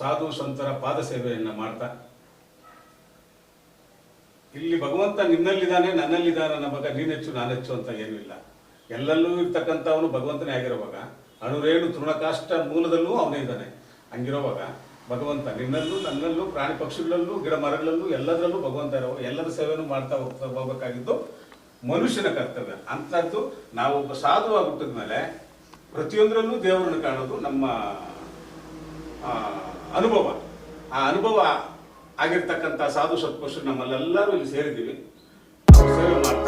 ಸಾಧು ಸಂತರ ಪಾದ ಸೇವೆಯನ್ನ ಮಾಡ್ತಾ. ಇಲ್ಲಿ ಭಗವಂತ ನಿನ್ನಲ್ಲಿದ್ದಾನೆ, ನನ್ನಲ್ಲಿದ್ದಾನೆ ನನ್ನ ಬಗ್ಗೆ ನೀನೆಚ್ಚು, ನಾನೆಚ್ಚು ಅಂತ ಏನೂ ಇಲ್ಲ. ಎಲ್ಲಲ್ಲೂ ಇರ್ತಕ್ಕಂಥವನು ಭಗವಂತನೇ ಆಗಿರುವಾಗ, ಅಣುರೇಣು ತೃಣಕಾಷ್ಟ ಮೂಲದಲ್ಲೂ ಅವನೇ ಇದ್ದಾನೆ. ಹಂಗಿರೋವಾಗ ಭಗವಂತ ನಿನ್ನಲ್ಲೂ, ನನ್ನಲ್ಲೂ, ಪ್ರಾಣಿ ಪಕ್ಷಿಗಳಲ್ಲೂ, ಗಿಡ ಮರಗಳಲ್ಲೂ, ಎಲ್ಲದರಲ್ಲೂ ಭಗವಂತ ಇರೋ ಎಲ್ಲರ ಸೇವೆನೂ ಮಾಡ್ತಾ ಹೋಗ್ತಾ ಹೋಗ್ಬೇಕಾಗಿದ್ದು ಮನುಷ್ಯನ ಕರ್ತವ್ಯ. ಅಂಥದ್ದು ನಾವು ಒಬ್ಬ ಸಾಧುವಾಗಿ ಹುಟ್ಟಿದ ಮೇಲೆ ಪ್ರತಿಯೊಂದರಲ್ಲೂ ದೇವರನ್ನು ಕಾಣೋದು ನಮ್ಮ ಅನುಭವ. ಆ ಅನುಭವ ಆಗಿರ್ತಕ್ಕಂಥ ಸಾಧು ಸತ್ಪುರುಷರು ನಮ್ಮಲ್ಲೆಲ್ಲರೂ ಇಲ್ಲಿ ಸೇರಿದ್ದೀವಿ. ಸೇವೆ ಮಾಡ್ತಾ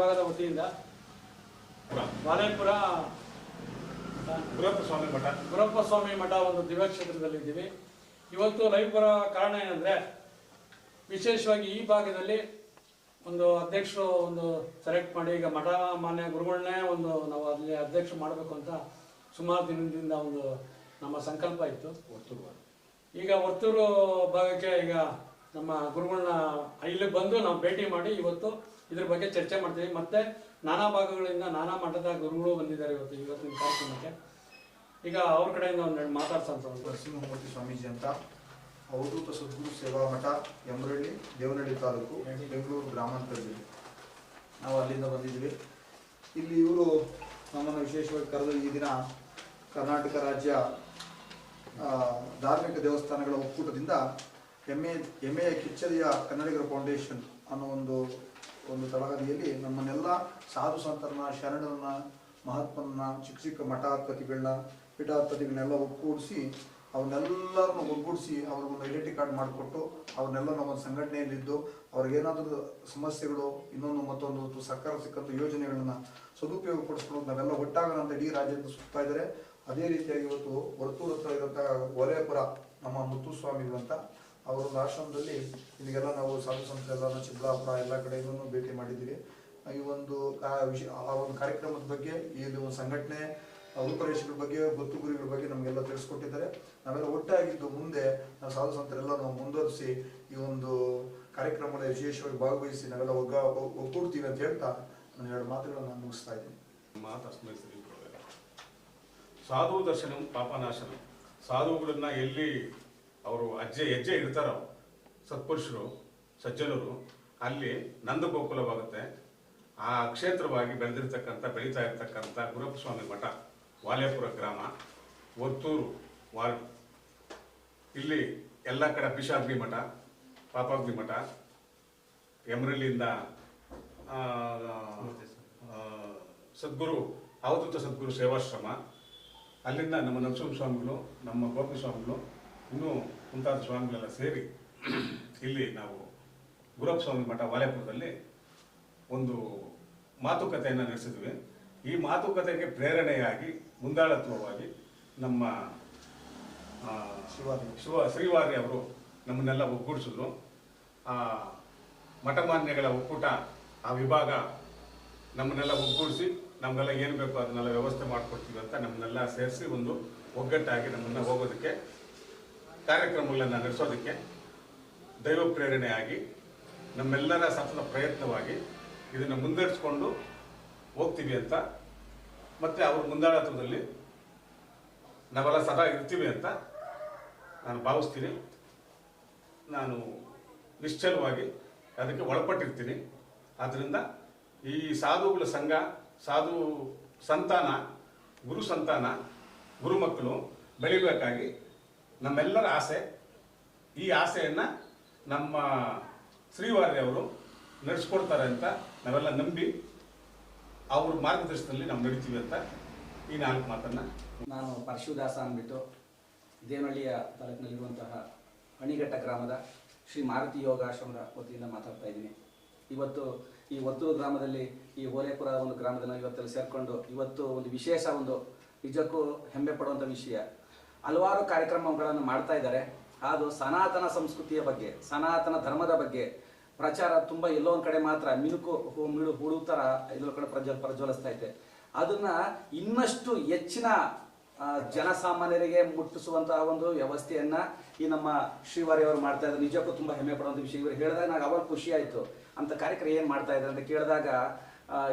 ವಿಭಾಗದ ವತಿಯಿಂದ ಬಾಲೇಪುರ ಗುರಪ್ಪ ಸ್ವಾಮಿ ಮಠ. ಗುರಪ್ಪ ಸ್ವಾಮಿ ಮಠ ಒಂದು ದಿವ್ಯಕ್ಷೇತ್ರದಲ್ಲಿ ಇದ್ದೀವಿ. ಇವತ್ತು ಲೈವ್ ಬರೋ ಕಾರಣ ಏನಂದ್ರೆ ವಿಶೇಷವಾಗಿ ಈ ಭಾಗದಲ್ಲಿ ಒಂದು ಅಧ್ಯಕ್ಷರು ಒಂದು ಸೆಲೆಕ್ಟ್ ಮಾಡಿ ಈಗ ಮಠ ಮಾನ್ಯ ಗುರುಗಳನ್ನೇ ಒಂದು ನಾವು ಅಲ್ಲಿ ಅಧ್ಯಕ್ಷ ಮಾಡಬೇಕು ಅಂತ ಸುಮಾರು ದಿನದಿಂದ ಒಂದು ನಮ್ಮ ಸಂಕಲ್ಪ ಇತ್ತು. ಈಗ ವರ್ತೂರು ಭಾಗಕ್ಕೆ ಈಗ ನಮ್ಮ ಗುರುಗಳನ್ನ ಇಲ್ಲಿ ಬಂದು ನಾವು ಭೇಟಿ ಮಾಡಿ ಇವತ್ತು ಇದ್ರ ಬಗ್ಗೆ ಚರ್ಚೆ ಮಾಡ್ತೀವಿ. ಮತ್ತೆ ನಾನಾ ಭಾಗಗಳಿಂದ ನಾನಾ ಮಠದ ಗುರುಗಳು ಬಂದಿದ್ದಾರೆ ಇವತ್ತು, ಇವತ್ತಿನ ಕಾರ್ಯಕ್ರಮಕ್ಕೆ. ಈಗ ಅವ್ರ ಕಡೆಯಿಂದ ಒಂದೆರಡು ಮಾತಾಡ್ಸಂತ ನರಸಿಂಹಮೂರ್ತಿ ಸ್ವಾಮೀಜಿ ಅಂತ. ಅವಧೂತ ಸದ್ಗುರು ಸೇವಾ ಮಠ ಯಮರಳ್ಳಿ ದೇವನಹಳ್ಳಿ ತಾಲೂಕು, ಬೆಂಗಳೂರು ಗ್ರಾಮಾಂತರ ಜಿಲ್ಲೆ ನಾವು ಅಲ್ಲಿಂದ ಬಂದಿದ್ವಿ ಇಲ್ಲಿ ಇವರು ನಮ್ಮನ್ನು ವಿಶೇಷವಾಗಿ ಕರೆದು ಈ ದಿನ ಕರ್ನಾಟಕ ರಾಜ್ಯ ಧಾರ್ಮಿಕ ದೇವಸ್ಥಾನಗಳ ಒಕ್ಕೂಟದಿಂದ ಎಮ್ಮೆ ಎಮ್ಮೆಯ ಕಿಚ್ಚರಿಯ ಕನ್ನಡಿಗರ ಫೌಂಡೇಶನ್ ಅನ್ನೋ ಒಂದು ಒಂದು ತಳಹದಿಯಲ್ಲಿ ನಮ್ಮನ್ನೆಲ್ಲ ಸಾಧು ಸಂತರನ್ನ ಶರಣರನ್ನ ಮಹಾತ್ಮನ ಚಿಕ್ಕ ಚಿಕ್ಕ ಮಠಾಧಿಪತಿಗಳನ್ನ, ಪೀಠಾಧಿಪತಿಗಳನ್ನೆಲ್ಲ ಒಗ್ಗೂಡಿಸಿ ಅವನ್ನೆಲ್ಲರನ್ನು ಒಗ್ಗೂಡಿಸಿ ಅವ್ರಿಗೊಂದು ಐಡೆಂಟಿ ಕಾರ್ಡ್ ಮಾಡಿಕೊಟ್ಟು ಅವ್ರನ್ನೆಲ್ಲ ನಮ್ಮ ಸಂಘಟನೆಯಲ್ಲಿದ್ದು ಅವ್ರಿಗೇನಾದರೂ ಸಮಸ್ಯೆಗಳು, ಇನ್ನೊಂದು ಮತ್ತೊಂದು ಸರ್ಕಾರ ಸಿಕ್ಕಂಥ ಯೋಜನೆಗಳನ್ನ ಸದುಪಯೋಗ ಪಡಿಸ್ಕೊಳ್ಳೋದು ನಾವೆಲ್ಲ ಒಟ್ಟಾಗೋಣ ಇಡೀ ರಾಜ್ಯದ ಸುತ್ತಾ ಇದ್ದಾರೆ. ಅದೇ ರೀತಿಯಾಗಿ ಇವತ್ತು ವರ್ತೂರ್ ಹತ್ರ ಇರುವಂಥ ಒಲೆಪುರ ನಮ್ಮ ಮುತ್ತುಸ್ವಾಮಿಗಳು ಅಂತ ಅವರ ಒಂದು ಆಶ್ರಮದಲ್ಲಿ ಇಲ್ಲಿಗೆಲ್ಲ ನಾವು ಸಾಧು ಸಂಸ್ಥೆ ಎಲ್ಲ ಚಿಕ್ಕಬಳ್ಳಾಪುರ ಎಲ್ಲ ಕಡೆಗೂ ಭೇಟಿ ಮಾಡಿದ್ದೀವಿ. ಈ ಒಂದು, ಆ ವಿಷಯ ಆ ಒಂದು ಕಾರ್ಯಕ್ರಮದ ಬಗ್ಗೆ ಈ ಒಂದು ಸಂಘಟನೆ ರೂಪರೇಷೆಗಳ ಬಗ್ಗೆ, ಗೊತ್ತು ಗುರಿಗಳ ಬಗ್ಗೆ ನಮಗೆಲ್ಲ ತಿಳಿಸ್ಕೊಟ್ಟಿದ್ದಾರೆ. ನಾವೆಲ್ಲ ಒಟ್ಟಾಗಿದ್ದು ಮುಂದೆ ನಾವು ಸಾಧು ಸಂತರೆಲ್ಲ ನಾವು ಮುಂದುವರಿಸಿ ಈ ಒಂದು ಕಾರ್ಯಕ್ರಮದಲ್ಲಿ ವಿಶೇಷವಾಗಿ ಭಾಗವಹಿಸಿ ನಾವೆಲ್ಲ ಒಗ್ಗ ಒಗ್- ಒಗ್ಗೂಡ್ತೀವಿ ಅಂತ ಹೇಳ್ತಾ ನಾನು ಎರಡು ಮಾತುಗಳನ್ನು ನಾನು ಮುಗಿಸ್ತಾ ಇದ್ದೀನಿ. ಸಾಧು ದರ್ಶನ ಪಾಪನಾಶನ. ಸಾಧುಗಳನ್ನ ಎಲ್ಲಿ ಅವರು ಅಜ್ಜೆ ಹೆಜ್ಜೆ ಇರ್ತಾರೋ? ಸತ್ಪುರುಷರು ಸಜ್ಜನರು ಅಲ್ಲಿ ನಂದಗೋಕುಲವಾಗುತ್ತೆ. ಆ ಕ್ಷೇತ್ರವಾಗಿ ಬೆಳೆದಿರ್ತಕ್ಕಂಥ ಬೆಳೀತಾ ಇರ್ತಕ್ಕಂಥ ಗುರುಪಸ್ವಾಮಿ ಮಠ ವಾಲೇಪುರ ಗ್ರಾಮ ಒತ್ತೂರು ವಾರ್ಡ್. ಇಲ್ಲಿ ಎಲ್ಲ ಕಡೆ ಪಿಶಾಗ್ನಿ ಮಠ ಪಾಪಾಗ್ನಿ ಮಠ ಆ, ಸದ್ಗುರು ಅವಧೂತ ಸದ್ಗುರು ಸೇವಾಶ್ರಮ ಅಲ್ಲಿಂದ ನಮ್ಮ ನರಸಿಂಹ ಸ್ವಾಮಿಗಳು ನಮ್ಮ ಗೋಪಿ ಸ್ವಾಮಿಗಳು ಇನ್ನೂ ಮುಂತಾದ ಸ್ವಾಮಿಗಳೆಲ್ಲ ಸೇರಿ ಇಲ್ಲಿ ನಾವು ಗುರಪ್ಪ ಸ್ವಾಮಿ ಮಠ ವಾಲೇಪುರದಲ್ಲಿ ಒಂದು ಮಾತುಕತೆಯನ್ನು ನಡೆಸಿದ್ವಿ ಈ ಮಾತುಕತೆಗೆ ಪ್ರೇರಣೆಯಾಗಿ ಮುಂದಾಳತ್ವವಾಗಿ ನಮ್ಮ ಆ, ಶಿವಾರಿ. ಶಿವ ಶ್ರೀವಾರಿ ಅವರು ನಮ್ಮನ್ನೆಲ್ಲ ಒಗ್ಗೂಡಿಸಿದ್ರು ಆ ಮಠಮಾನ್ಯಗಳ ಒಕ್ಕೂಟ ಆ ವಿಭಾಗ ನಮ್ಮನ್ನೆಲ್ಲ ಒಗ್ಗೂಡಿಸಿ ನಮಗೆಲ್ಲ ಏನು ಬೇಕೋ ಅದನ್ನೆಲ್ಲ ವ್ಯವಸ್ಥೆ ಮಾಡಿಕೊಡ್ತೀವಿ ಅಂತ ನಮ್ಮನ್ನೆಲ್ಲ ಸೇರಿಸಿ ಒಂದು ಒಗ್ಗಟ್ಟಾಗಿ ನಮ್ಮನ್ನು ಹೋಗೋದಕ್ಕೆ ಕಾರ್ಯಕ್ರಮಗಳನ್ನು ನಡೆಸೋದಕ್ಕೆ ದೈವ ಪ್ರೇರಣೆಯಾಗಿ ನಮ್ಮೆಲ್ಲರ ಸತತ ಪ್ರಯತ್ನವಾಗಿ ಇದನ್ನು ಮುಂದುವರಿಸ್ಕೊಂಡು ಹೋಗ್ತೀವಿ ಅಂತ. ಮತ್ತೆ ಅವ್ರ ಮುಂದಾಳತ್ವದಲ್ಲಿ ನಾವೆಲ್ಲ ಸದಾ ಇರ್ತೀವಿ ಅಂತ ನಾನು ಭಾವಿಸ್ತೀನಿ. ನಾನು ನಿಶ್ಚಲವಾಗಿ ಅದಕ್ಕೆ ಒಳಪಟ್ಟಿರ್ತೀನಿ. ಆದ್ದರಿಂದ ಈ ಸಾಧುಗಳ ಸಂಘ, ಸಾಧು ಸಂತಾನ, ಗುರು ಸಂತಾನ, ಗುರು ಮಕ್ಕಳು ಬೆಳಿಬೇಕಾಗಿ ನಮ್ಮೆಲ್ಲರ ಆಸೆ, ಈ ಆಸೆಯನ್ನು ನಮ್ಮ ಶ್ರೀವಾರಿ ಅವರು ನಡೆಸ್ಕೊಡ್ತಾರೆ ಅಂತ ನಾವೆಲ್ಲ ನಂಬಿ ಅವ್ರ ಮಾರ್ಗದರ್ಶನದಲ್ಲಿ ನಾವು ನಡೀತೀವಿ ಅಂತ ಈ ನಾಲ್ಕು ಮಾತನ್ನು ನಾನು ಪರಶುದಾಸ ಅಂದ್ಬಿಟ್ಟು ದೇವನಹಳ್ಳಿಯ ತಾಲೂಕಿನಲ್ಲಿರುವಂತಹ ಅಣಿಘಟ್ಟ ಗ್ರಾಮದ ಶ್ರೀ ಮಾರುತಿ ಯೋಗಾಶ್ರಮದ ವತಿಯಿಂದ ಮಾತಾಡ್ತಾ ಇದ್ದೀನಿ. ಇವತ್ತು ಈ ಒತ್ತೂರು ಗ್ರಾಮದಲ್ಲಿ, ಈ ಓಲೇಪುರ ಒಂದು ಗ್ರಾಮದಲ್ಲಿ ಇವತ್ತಲ್ಲಿ ಸೇರಿಕೊಂಡು ಇವತ್ತು ಒಂದು ವಿಶೇಷ ಒಂದು ನಿಜಕ್ಕೂ ಹೆಮ್ಮೆ ಪಡುವಂಥ ವಿಷಯ. ಹಲವಾರು ಕಾರ್ಯಕ್ರಮಗಳನ್ನು ಮಾಡ್ತಾ ಇದ್ದಾರೆ. ಅದು ಸನಾತನ ಸಂಸ್ಕೃತಿಯ ಬಗ್ಗೆ, ಸನಾತನ ಧರ್ಮದ ಬಗ್ಗೆ. ಪ್ರಚಾರ ತುಂಬ ಎಲ್ಲೋ ಒಂದು ಕಡೆ ಮಾತ್ರ ಮಿಲುಕು ಹೂ- ಮಿಳು ಹುಳು ಥರ ಎಲ್ಲೋ ಕಡೆ ಪ್ರಜ್ವಲ, ಪ್ರಜ್ವಲಿಸ್ತಾ ಇದೆ ಅದನ್ನ ಇನ್ನಷ್ಟು ಹೆಚ್ಚಿನ ಜನಸಾಮಾನ್ಯರಿಗೆ ಮುಟ್ಟಿಸುವಂತಹ ಒಂದು ವ್ಯವಸ್ಥೆಯನ್ನ ಈ ನಮ್ಮ ಶ್ರೀವಾರಿ ಅವರು ಮಾಡ್ತಾ ಇದ್ದಾರೆ. ನಿಜಕ್ಕೂ ತುಂಬಾ ಹೆಮ್ಮೆ ಪಡುವಂತ ವಿಷಯ. ಇವರು ಹೇಳಿದಾಗ ನನಗೆ ಅವಾಗ ಖುಷಿ ಆಯ್ತು. ಅಂತ ಕಾರ್ಯಕ್ರಮ ಏನು ಮಾಡ್ತಾ ಇದ್ದಾರೆ ಅಂತ ಕೇಳಿದಾಗ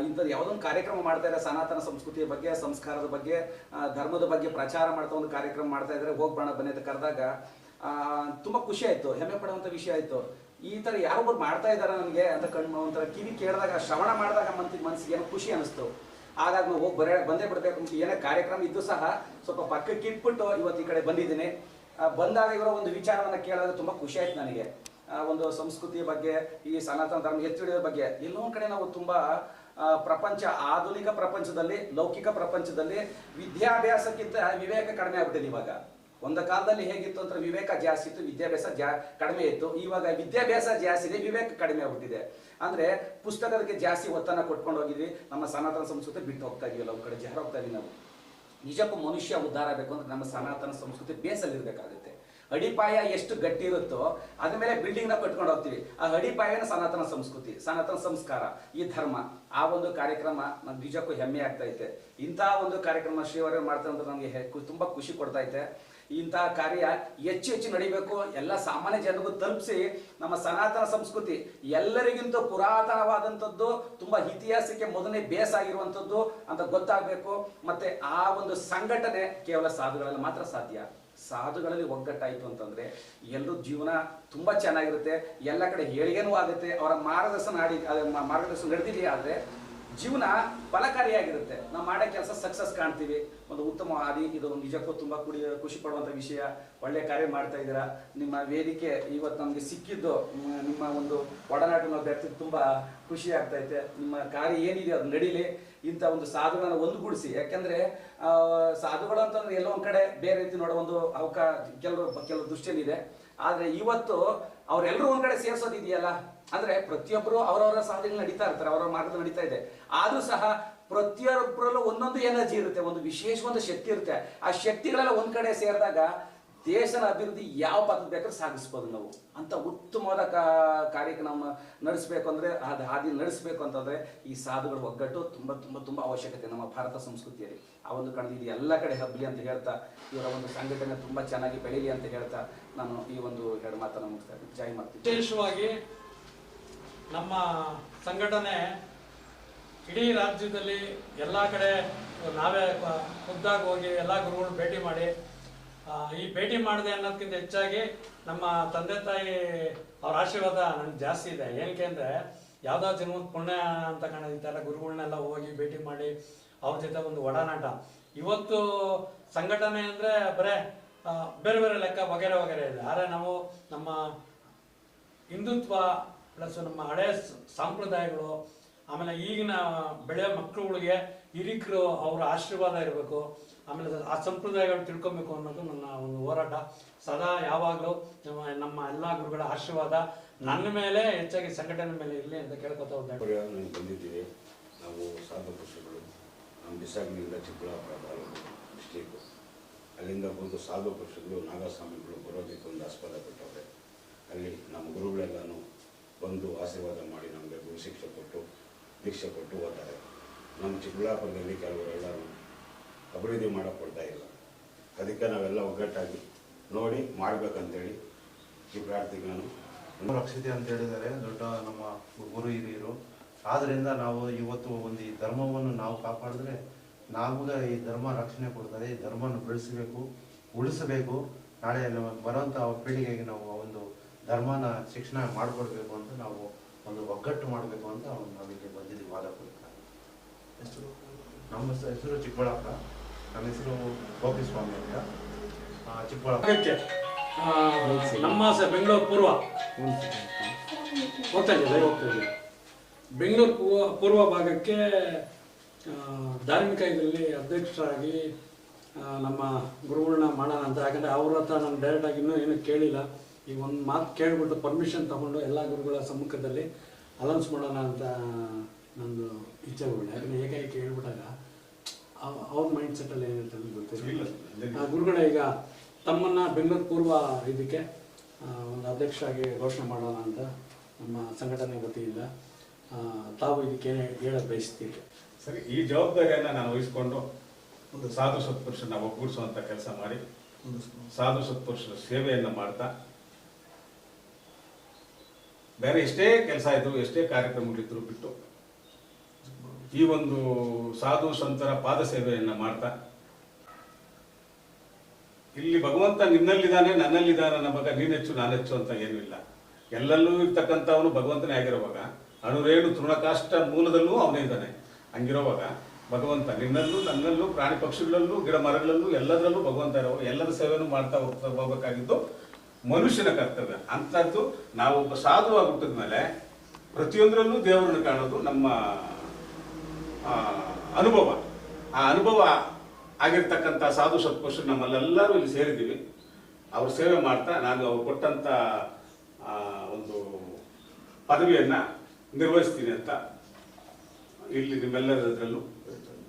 ಇಂಥದ್ದು ಯಾವುದೊಂದು ಕಾರ್ಯಕ್ರಮ ಮಾಡ್ತಾ ಇದ್ದಾರೆ ಸನಾತನ ಸಂಸ್ಕೃತಿಯ ಬಗ್ಗೆ, ಸಂಸ್ಕಾರದ ಬಗ್ಗೆ ಧರ್ಮದ ಬಗ್ಗೆ ಪ್ರಚಾರ ಮಾಡ್ತಾ ಒಂದು ಕಾರ್ಯಕ್ರಮ ಮಾಡ್ತಾ ಇದ್ದಾರೆ ಹೋಗ್ಬಾಣ ಬನ್ನಿ ಅಂತ ಕರೆದಾಗ ತುಂಬ ಖುಷಿ ಆಯ್ತು, ಹೆಮ್ಮೆ ಪಡುವಂತ ವಿಷಯ ಆಯ್ತು. ಈ ತರ ಯಾರೊಬ್ಬರು ಮಾಡ್ತಾ ಇದ್ದಾರೆ ನನಗೆ ಅಂತ ಕಣ್ಣು ಒಂಥರ ಕಿವಿ ಕೇಳಿದಾಗ, ಶ್ರವಣ ಮಾಡಿದಾಗ ಮನ್ಸಿಗೆ ಮನಸ್ಸಿಗೆ ಏನೋ ಖುಷಿ ಅನಿಸ್ತು. ಹಾಗಾಗಿ ನಾವು ಹೋಗಿ ಬರೇ ಬಂದೇ ಬಿಡಬೇಕು ಅಂತ ಏನೇ ಕಾರ್ಯಕ್ರಮ ಇದ್ದು ಸಹ ಸ್ವಲ್ಪ ಪಕ್ಕಕ್ಕೆ ಇಟ್ಬಿಟ್ಟು ಇವತ್ತು ಈ ಕಡೆ ಬಂದಿದ್ದೀನಿ. ಬಂದಾಗ ಇವರ ಒಂದು ವಿಚಾರವನ್ನ ಕೇಳಿದಾಗ ತುಂಬಾ ಖುಷಿ ಆಯ್ತು ನನಗೆ. ಒಂದು ಸಂಸ್ಕೃತಿಯ ಬಗ್ಗೆ, ಈ ಸನಾತನ ಧರ್ಮ ಎತ್ತಿ ಹಿಡಿಯೋದ್ರ ಬಗ್ಗೆ, ಎಲ್ಲೋ ಕಡೆ ನಾವು ತುಂಬಾ ಪ್ರಪಂಚ, ಆಧುನಿಕ ಪ್ರಪಂಚದಲ್ಲಿ, ಲೌಕಿಕ ಪ್ರಪಂಚದಲ್ಲಿ ವಿದ್ಯಾಭ್ಯಾಸಕ್ಕಿಂತ ವಿವೇಕ ಕಡಿಮೆ ಆಗ್ಬಿಟ್ಟಿದೆ ಇವಾಗ. ಒಂದು ಕಾಲದಲ್ಲಿ ಹೇಗಿತ್ತು ಅಂದ್ರೆ ವಿವೇಕ ಜಾಸ್ತಿ ಇತ್ತು, ವಿದ್ಯಾಭ್ಯಾಸ ಜಾ, ಕಡಿಮೆ ಇತ್ತು. ಇವಾಗ ವಿದ್ಯಾಭ್ಯಾಸ ಜಾಸ್ತಿ ಇದೆ ವಿವೇಕ ಕಡಿಮೆ ಆಗ್ಬಿಟ್ಟಿದೆ. ಅಂದ್ರೆ ಪುಸ್ತಕಕ್ಕೆ ಜಾಸ್ತಿ ಒತ್ತನ್ನ ಕೊಟ್ಕೊಂಡು ಹೋಗಿದ್ವಿ. ನಮ್ಮ ಸನಾತನ ಸಂಸ್ಕೃತಿ ಬಿಟ್ಟು ಹೋಗ್ತಾ ಇದೀವಿ ಕೆಲವು ಕಡೆ ಜಾರ ಹೋಗ್ತಾ ಇದೀವಿ ನಾವು. ನಿಜಕ್ಕೂ ಮನುಷ್ಯ ಉದ್ಧಾರ ಆಗಬೇಕು ಅಂದ್ರೆ ನಮ್ಮ ಸನಾತನ ಸಂಸ್ಕೃತಿ ಬೇಸಲ್ಲಿ ಇರ್ಬೇಕಾಗುತ್ತೆ ಅಡಿಪಾಯ ಎಷ್ಟು ಗಟ್ಟಿ ಇರುತ್ತೋ ಅದ ಮೇಲೆ ಬಿಲ್ಡಿಂಗ್ನ ಕಟ್ಕೊಂಡು ಹೋಗ್ತೀವಿ. ಆ ಅಡಿಪಾಯನ ಸನಾತನ ಸಂಸ್ಕೃತಿ, ಸನಾತನ ಸಂಸ್ಕಾರ, ಈ ಧರ್ಮ. ಆ ಒಂದು ಕಾರ್ಯಕ್ರಮ ನಮ್ಗೆ ನಿಜಕ್ಕೂ ಹೆಮ್ಮೆ ಆಗ್ತಾ ಐತೆ. ಇಂತಹ ಒಂದು ಕಾರ್ಯಕ್ರಮ ಶ್ರೀವರ್ಯ ಮಾಡ್ತಾರೆ ನಮಗೆ ಹೆ- ತುಂಬಾ ಖುಷಿ ಕೊಡ್ತಾ ಐತೆ. ಇಂತಹ ಕಾರ್ಯ ಹೆಚ್ಚು ಹೆಚ್ಚು ನಡಿಬೇಕು. ಎಲ್ಲ ಸಾಮಾನ್ಯ ಜನರಿಗೂ ತಲುಪಿಸಿ ನಮ್ಮ ಸನಾತನ ಸಂಸ್ಕೃತಿ ಎಲ್ಲರಿಗಿಂತ ಪುರಾತನವಾದಂಥದ್ದು, ತುಂಬಾ ಇತಿಹಾಸಕ್ಕೆ ಮೊದಲನೇ ಬೇಸ್ ಆಗಿರುವಂಥದ್ದು ಅಂತ ಗೊತ್ತಾಗಬೇಕು. ಮತ್ತೆ ಆ ಒಂದು ಸಂಘಟನೆ ಕೇವಲ ಸಾಧುಗಳಲ್ಲಿ ಮಾತ್ರ ಸಾಧ್ಯ. ಸಾಧುಗಳಲ್ಲಿ ಒಗ್ಗಟ್ಟಾಯಿತು ಅಂತಂದ್ರೆ ಎಲ್ಲರೂ ಜೀವನ ತುಂಬಾ ಚೆನ್ನಾಗಿರುತ್ತೆ. ಎಲ್ಲ ಕಡೆ ಏಳಿಗೆನೂ ಆಗುತ್ತೆ. ಅವರ ಮಾರ್ಗದರ್ಶನ ಆಡಿ ಮಾರ್ಗದರ್ಶನ ನಡೆದಿದೆ ಆದ್ರೆ ಜೀವನ ಫಲಕಾರಿಯಾಗಿರುತ್ತೆ. ನಾವು ಮಾಡೋ ಕೆಲಸ ಸಕ್ಸಸ್ ಕಾಣ್ತೀವಿ. ಒಂದು ಉತ್ತಮ ಹಾದಿ, ಇದು ನಿಜಕ್ಕೂ ತುಂಬ ಕುಡಿ, ಖುಷಿ ಪಡುವಂಥ ವಿಷಯ. ಒಳ್ಳೆ ಕಾರ್ಯ ಮಾಡ್ತಾ ಇದ್ದೀರಾ. ನಿಮ್ಮ ವೇದಿಕೆ ಇವತ್ತು ನಮಗೆ ಸಿಕ್ಕಿದ್ದು ನಿಮ್ಮ ಒಂದು ಒಡನಾಟನ ನಾವು ತುಂಬ ಖುಷಿ ಆಗ್ತಾ ಐತೆ ನಿಮ್ಮ ಕಾರ್ಯ ಏನಿದೆ ಅದು ನಡೀಲಿ. ಇಂಥ ಒಂದು ಸಾಧುಗಳನ್ನ ಒಂದುಗೂಡಿಸಿ. ಯಾಕೆಂದ್ರೆ ಸಾಧುಗಳು ಅಂತಂದ್ರೆ ಎಲ್ಲೋ ಒಂದ್ ಕಡೆ ಬೇರೆ ರೀತಿ ನೋಡೋ ಒಂದು ಅವಕಾಶ ಕೆಲವರು ಕೆಲವು ದೃಷ್ಟಿಯಲ್ಲಿದೆ ಆದ್ರೆ ಇವತ್ತು ಅವರೆಲ್ಲರೂ ಒಂದು ಕಡೆ ಸೇರ್ಸೋದಿದೆಯಲ್ಲ? ಅಂದ್ರೆ ಪ್ರತಿಯೊಬ್ಬರು ಅವರವರ ಸಾಧನೆ ನಡೀತಾ ಇರ್ತಾರೆ, ಅವರವರ ಮಾರ್ಗದಲ್ಲಿ ನಡೀತಾ ಇದೆ. ಆದ್ರೂ ಸಹ ಪ್ರತಿಯೊಬ್ಬರಲ್ಲೂ ಒಂದೊಂದು ಎನರ್ಜಿ ಇರುತ್ತೆ, ಒಂದು ವಿಶೇಷವಾದ ಶಕ್ತಿ ಇರುತ್ತೆ. ಆ ಶಕ್ತಿಗಳೆಲ್ಲ ಒಂದ್ ಕಡೆ ಸೇರಿದಾಗ ದೇಶನ ಅಭಿವೃದ್ಧಿ ಯಾವ ಪದ ಬೇಕಾದ್ರೂ ಸಾಗಿಸ್ಬೋದು ನಾವು. ಅಂತ ಉತ್ತಮವಾದ ಕಾರ್ಯಕ್ರಮ ನಡೆಸಬೇಕು ಅಂದ್ರೆ, ಅದು ಹಾದಿ ನಡೆಸಬೇಕು ಅಂತಂದ್ರೆ ಈ ಸಾಧುಗಳ ಒಗ್ಗಟ್ಟು ತುಂಬಾ ತುಂಬಾ ತುಂಬಾ ಅವಶ್ಯಕತೆ ನಮ್ಮ ಭಾರತ ಸಂಸ್ಕೃತಿಯಲ್ಲಿ. ಆ ಒಂದು ಕಣದ ಇದು ಎಲ್ಲ ಕಡೆ ಹಬ್ಬಲಿ ಅಂತ ಹೇಳ್ತಾ, ಇವರ ಒಂದು ಸಂಘಟನೆ ತುಂಬಾ ಚೆನ್ನಾಗಿ ಬೆಳೀಲಿ ಅಂತ ಹೇಳ್ತಾ ನಾನು ಈ ಒಂದು ಎರಡು ಮಾತನ್ನು ಮುಗಿಸ್ತಾ ಇದ್ದೀನಿ. ಜೈ ಮಾಡ್ತೀನಿ ವಿಶೇಷವಾಗಿ ನಮ್ಮ ಸಂಘಟನೆ ಇಡೀ ರಾಜ್ಯದಲ್ಲಿ ಎಲ್ಲ ಕಡೆ ನಾವೇ ಖುದ್ದಾಗಿ ಹೋಗಿ ಎಲ್ಲ ಗುರುಗಳು ಭೇಟಿ ಮಾಡಿ ಈ ಭೇಟಿ ಮಾಡಿದೆ ಅನ್ನೋದಕ್ಕಿಂತ ಹೆಚ್ಚಾಗಿ ನಮ್ಮ ತಂದೆ ತಾಯಿ ಅವ್ರ ಆಶೀರ್ವಾದ ನನಗೆ ಜಾಸ್ತಿ ಇದೆ. ಏನಕ್ಕೆ ಅಂದರೆ ಯಾವುದೋ ಜನ್ಮದ ಪುಣ್ಯ ಅಂತ ಕಾಣೋದು ಗುರುಗಳನ್ನೆಲ್ಲ ಹೋಗಿ ಭೇಟಿ ಮಾಡಿ ಅವ್ರ ಜೊತೆ ಒಂದು ಒಡನಾಟ. ಇವತ್ತು ಸಂಘಟನೆ ಅಂದರೆ ಬರೇ ಬೇರೆ ಬೇರೆ ಲೆಕ್ಕ ವಗೇರೆ ವಗೇರೆ ಇದೆ. ಆದರೆ ನಾವು ನಮ್ಮ ಹಿಂದುತ್ವ ಪ್ಲಸ್ ನಮ್ಮ ಹಳೆಯ ಸಂಪ್ರದಾಯಗಳು ಆಮೇಲೆ ಈಗಿನ ಬೆಳೆ ಮಕ್ಕಳುಗಳಿಗೆ ಹಿರಿಕರು ಅವರ ಆಶೀರ್ವಾದ ಇರಬೇಕು. ಆಮೇಲೆ ಆ ಸಂಪ್ರದಾಯಗಳು ತಿಳ್ಕೊಬೇಕು ಅನ್ನೋದು ನನ್ನ ಒಂದು ಹೋರಾಟ. ಸದಾ ಯಾವಾಗಲೂ ನಮ್ಮ ನಮ್ಮ ಎಲ್ಲ ಗುರುಗಳ ಆಶೀರ್ವಾದ ನನ್ನ ಮೇಲೆ, ಹೆಚ್ಚಾಗಿ ಸಂಘಟನೆ ಮೇಲೆ ಇರಲಿ ಅಂತ ಕೇಳ್ಕೊತಾ ಹೋಗ್ತಾ ಪರಿವಾರದಲ್ಲಿ ಬಂದಿದ್ದೀವಿ. ನಾವು ಸಾಧು ಪುರುಷಗಳು ನಮ್ಮ ಬಿಸಾಗಿನಿಂದ ಚಿಕ್ಕಬಳ್ಳಾಪುರ ತಾಲೂಕು ಅಲ್ಲಿಂದ ಬಂದು ಸಾಧು ಪುರುಷಗಳು ನಾಗಸ್ವಾಮಿಗಳು ಬರೋದಕ್ಕೆ ಒಂದು ಆಸ್ಪದ ಕೊಟ್ಟವ್ರೆ. ಅಲ್ಲಿ ನಮ್ಮ ಗುರುಗಳೆಲ್ಲನೂ ಬಂದು ಆಶೀರ್ವಾದ ಮಾಡಿ ನಮಗೆ ಗುರು ಶಿಕ್ಷೆ ಕೊಟ್ಟು ದೀಕ್ಷೆ ಕೊಟ್ಟು ಹೋಗ್ತಾರೆ ನಮ್ಮ ಚಿಕ್ಕಬಳ್ಳಾಪುರದಲ್ಲಿ ಕೆಲವರೆಲ್ಲರೂ ಅಭಿವೃದ್ಧಿ ಮಾಡೋಕ್ಕೆ ಇಲ್ಲ. ಅದಕ್ಕೆ ನಾವೆಲ್ಲ ಒಗ್ಗಟ್ಟಾಗಿ ನೋಡಿ ಮಾಡಬೇಕಂತೇಳಿ ಈ ಪ್ರಾರ್ಥಿಗಳನ್ನು ರಕ್ಷಿತೆ ಅಂತ ಹೇಳಿದರೆ ದೊಡ್ಡ ನಮ್ಮ ಗುರು ಹಿರಿಯರು. ಆದ್ದರಿಂದ ನಾವು ಇವತ್ತು ಒಂದು ಈ ಧರ್ಮವನ್ನು ನಾವು ಕಾಪಾಡಿದ್ರೆ ನಮಗೆ ಈ ಧರ್ಮ ರಕ್ಷಣೆ ಕೊಡ್ತಾರೆ, ಈ ಧರ್ಮವನ್ನು ಬೆಳೆಸಬೇಕು, ಉಳಿಸಬೇಕು. ನಾಳೆ ನಮಗೆ ಬರುವಂಥ ಪೀಳಿಗೆಗೆ ನಾವು ಒಂದು ಧರ್ಮನ ಶಿಕ್ಷಣ ಮಾಡಿಕೊಡ್ಬೇಕು ಅಂತ ನಾವು ಒಂದು ಒಗ್ಗಟ್ಟು ಮಾಡಬೇಕು ಅಂತ ಅವನು ಇಲ್ಲಿ ಬಂದಿದ್ದೀವಿ ಮಾದಾಪುರ ಹೆಸರು ನಮ್ಮ ಹೆಸರು- ಚಿಕ್ಕಬಳ್ಳಾಪುರ. ನನ್ನ ಹೆಸರು ಗೋಪಿಸ್ವಾಮಿ ಅಂತ. ಆ, ಚಿಕ್ಕಬಳ್ಳಾಪುರ. ನಮ್ಮ ಬೆಂಗಳೂರು ಪೂರ್ವ. ಹೋಗ್ತಾ ಇದ್ದೀವಿ ಬೆಂಗಳೂರು ಪೂರ್ವ ಪೂರ್ವ ಭಾಗಕ್ಕೆ ಧಾರ್ಮಿಕ ಇದರಲ್ಲಿ ಅಧ್ಯಕ್ಷರಾಗಿ ನಮ್ಮ ಗುರುಗಳನ್ನ ಮಾಡೋಣ ಅಂತ. ಯಾಕಂದರೆ ಅವ್ರ ಹತ್ರ ನಾನು ಡೈರೆಕ್ಟಾಗಿ ಇನ್ನೂ ಏನೂ ಕೇಳಿಲ್ಲ. ಈಗ ಒಂದು ಮಾತು ಕೇಳಿಬಿಟ್ಟು ಪರ್ಮಿಷನ್ ತಗೊಂಡು ಎಲ್ಲ ಗುರುಗಳ ಸಮ್ಮುಖದಲ್ಲಿ ಅಲೌನ್ಸ್ ಮಾಡೋಣ ಅಂತ ನಂದು ಇಚ್ಛೆಗಳು ಯಾಕಂದರೆ ಏಕಾಏಕಿ ಹೇಳ್ಬಿಟ್ಟಾಗ ಅವ್- ಅವ್ರ ಮೈಂಡ್ ಸೆಟ್ಟಲ್ಲಿ ಏನಿರುತ್ತೆ ಅಂತ ಗೊತ್ತಿಲ್ಲ ಗುರುಗಳೇ ಈಗ ತಮ್ಮನ್ನ ಬೆಂಗಳೂರು ಪೂರ್ವ ಇದಕ್ಕೆ ಒಂದು ಒಂದು ಅಧ್ಯಕ್ಷರಾಗಿ ಘೋಷಣೆ ಮಾಡೋಣ ಅಂತ ನಮ್ಮ ಸಂಘಟನೆ ವತಿಯಿಂದ ತಾವು ಇದಕ್ಕೆ ಹೇಳ ಬಯಸ್ತೀವಿ. ಸರಿ ಈ ಜವಾಬ್ದಾರಿಯನ್ನು ನಾನು ವಹಿಸಿಕೊಂಡು ಒಂದು ಸಾಧು ಸತ್ಪುರುಷನ ಒಗ್ಗೂಡಿಸುವಂಥ ಕೆಲಸ ಮಾಡಿ ಸಾಧು ಸತ್ಪುರುಷರ ಸೇವೆಯನ್ನು ಮಾಡ್ತಾ ಬೇರೆ ಎಷ್ಟೇ ಕೆಲಸ ಇದ್ರು ಎಷ್ಟೇ ಕಾರ್ಯಕ್ರಮಗಳಿದ್ರು ಬಿಟ್ಟು ಈ ಒಂದು ಸಾಧು ಸಂತರ ಪಾದ ಸೇವೆಯನ್ನು ಮಾಡ್ತಾ, ಇಲ್ಲಿ ಭಗವಂತ ನಿನ್ನಲ್ಲಿದ್ದಾನೆ, ನನ್ನಲ್ಲಿದ್ದಾನೆ ಬಗ್ಗೆ ನೀನೆಚ್ಚು, ನಾನೆಚ್ಚು ಅಂತ ಏನೂ ಇಲ್ಲ. ಎಲ್ಲಲ್ಲೂ ಇರ್ತಕ್ಕಂಥವನು ಭಗವಂತನೇ ಆಗಿರುವಾಗ, ಅಣುರೇಣು ತೃಣಕಾಷ್ಟ ಮೂಲದಲ್ಲೂ ಅವನೇ ಇದ್ದಾನೆ. ಹಂಗಿರುವಾಗ ಭಗವಂತ ನಿನ್ನಲ್ಲೂ, ನನ್ನಲ್ಲೂ, ಪ್ರಾಣಿ ಪಕ್ಷಿಗಳಲ್ಲೂ, ಗಿಡ ಮರಗಳಲ್ಲೂ, ಎಲ್ಲದರಲ್ಲೂ ಭಗವಂತ ಇರೋ ಎಲ್ಲರ ಸೇವೆಯನ್ನು ಮಾಡ್ತಾ ಹೋಗ್ತಾ ಹೋಗಬೇಕಾಗಿದ್ದು ಮನುಷ್ಯನ ಕರ್ತವ್ಯ. ಅಂಥದ್ದು ನಾವು ಸಾಧುವಾಗಿ ಹುಟ್ಟಿದ ಮೇಲೆ ಪ್ರತಿಯೊಂದರಲ್ಲೂ ದೇವರನ್ನು ಕಾಣೋದು ನಮ್ಮ ಅನುಭವ. ಆ ಅನುಭವ ಆಗಿರ್ತಕ್ಕಂಥ ಸಾಧು ಸತ್ಪುರುಷರು ನಮ್ಮಲ್ಲೆಲ್ಲರೂ ಇಲ್ಲಿ ಸೇರಿದ್ದೀವಿ. ಅವರು ಸೇವೆ ಮಾಡ್ತಾ ನಾನು ಅವ್ರು ಕೊಟ್ಟಂಥ ಒಂದು ಪದವಿಯನ್ನು ನಿರ್ವಹಿಸ್ತೀನಿ ಅಂತ ಇಲ್ಲಿ ನಿಮ್ಮೆಲ್ಲರದ್ರಲ್ಲೂ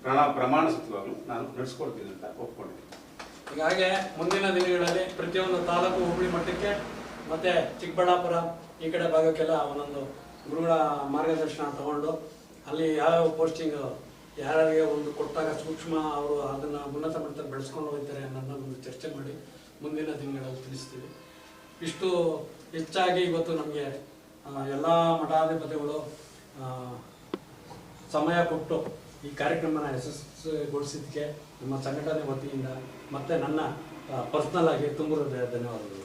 ಪ್ರಣ, ಪ್ರಮಾಣ ಸತ್ವಾಗಲು ನಾನು ನಡೆಸ್ಕೊಡ್ತೀನಿ ಅಂತ ಒಪ್ಕೊಂಡಿದ್ದೀನಿ. ಹೀಗಾಗಿ ಮುಂದಿನ ದಿನಗಳಲ್ಲಿ ಪ್ರತಿಯೊಂದು ತಾಲೂಕು ಹುಬ್ಬಳ್ಳಿ ಮಟ್ಟಕ್ಕೆ ಮತ್ತೆ ಚಿಕ್ಕಬಳ್ಳಾಪುರ ಈ ಕಡೆ ಭಾಗಕ್ಕೆಲ್ಲ ಒಂದೊಂದು ಗುರುಗಳ ಮಾರ್ಗದರ್ಶನ ತಗೊಂಡು ಅಲ್ಲಿ ಯಾವ್ಯಾವ ಪೋಸ್ಟಿಂಗ್ ಯಾರ್ಯಾರಿಗೆ ಒಂದು ಕೊಟ್ಟಾಗ ಸೂಕ್ಷ್ಮ ಅವರು ಅದನ್ನ ಉನ್ನತ ಮಟ್ಟದಲ್ಲಿ ಬೆಳೆಸ್ಕೊಂಡು ಹೋಗ್ತಾರೆ ಒಂದು ಚರ್ಚೆ ಮಾಡಿ ಮುಂದಿನ ದಿನಗಳಲ್ಲಿ ತಿಳಿಸ್ತೀವಿ. ಇಷ್ಟು ಹೆಚ್ಚಾಗಿ ಇವತ್ತು ನಮಗೆ ಎಲ್ಲ ಮಠಾಧಿಪತಿಗಳು ಸಮಯ ಕೊಟ್ಟು ಈ ಕಾರ್ಯಕ್ರಮನ ಯಶಸ್ವಿಗೊಳಿಸಿದ್ದಕ್ಕೆ ನಮ್ಮ ಸಂಘಟನೆ ವತಿಯಿಂದ ಮತ್ತೆ ನನ್ನ ಪರ್ಸ್ನಲ್ ಆಗಿ ತುಂಬ ಧನ್ಯವಾದಗಳು.